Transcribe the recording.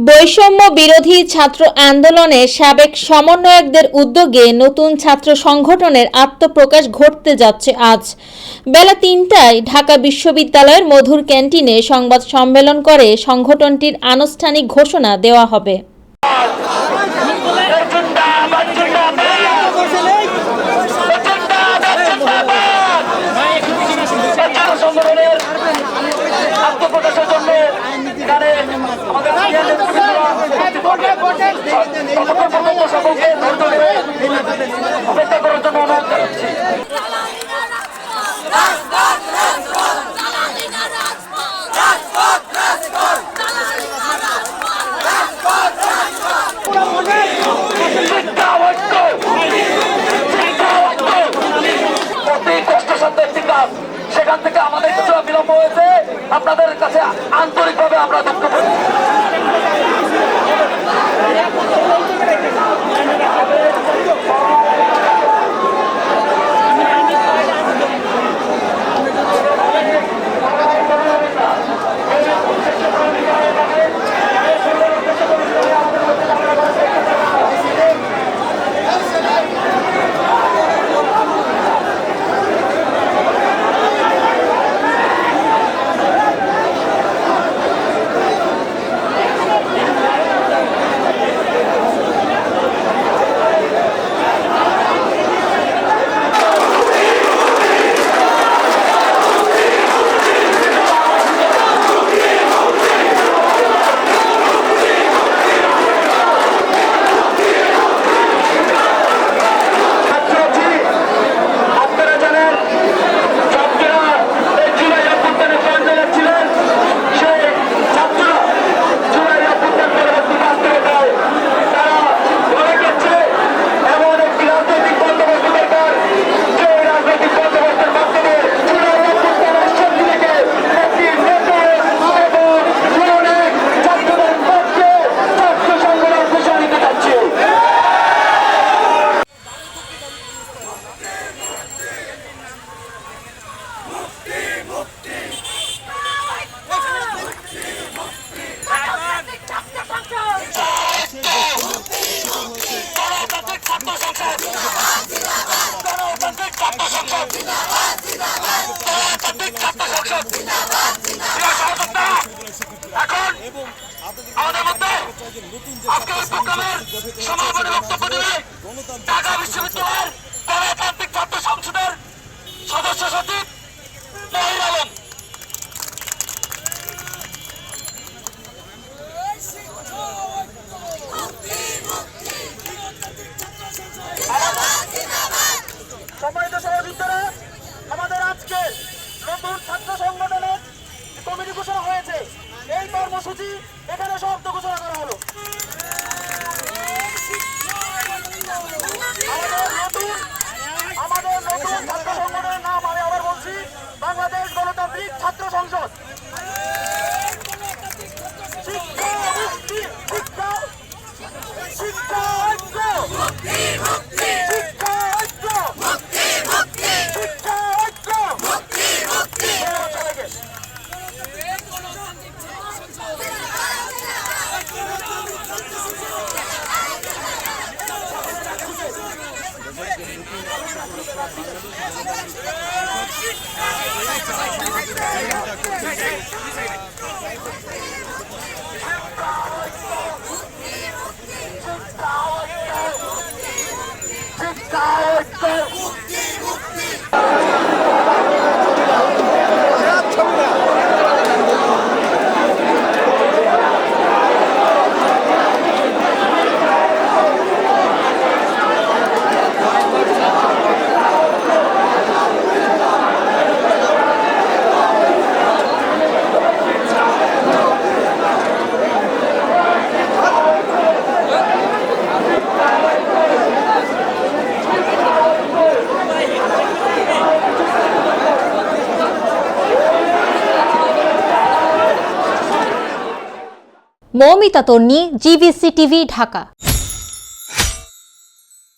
বৈষম্য বিরোধী ছাত্র আন্দোলনে সাবেক সমন্বয়কদের উদ্যোগে নতুন ছাত্র সংগঠনের আত্মপ্রকাশ ঘটতে যাচ্ছে আজ। বেলা তিনটায় ঢাকা বিশ্ববিদ্যালয়ের মধুর ক্যান্টিনে সংবাদ সম্মেলন করে সংগঠনটির আনুষ্ঠানিক ঘোষণা দেওয়া হবে সংগঠনের আত্মপ্রকাশের জন্য এখানে আমাদের senior নেতৃবৃন্দরা ততক্ষণ সকলকে অপেক্ষা করার জন্য সেখান থেকে আমাদের কিছুটা বিলম্ব হয়েছে আপনাদের কাছে আন্তরিকভাবে আমরা দুঃখ করি এখন আমাদের মধ্যে আজকে এই প্রোগ্রামের সমাপনী বক্তব্য দেবে ঢাকা বিশ্ববিদ্যালয়ের কর্মসূচি এখানে শব্দ ঘোষণা করা হলো। আমাদের নতুন ছাত্র সংগঠনের নাম আমি আবার বলছি, বাংলাদেশ গণতান্ত্রিক ছাত্র সংসদ। শিক্ষা ঐক্য মৌমিতা তন্নি জিভিসি টিভি ঢাকা।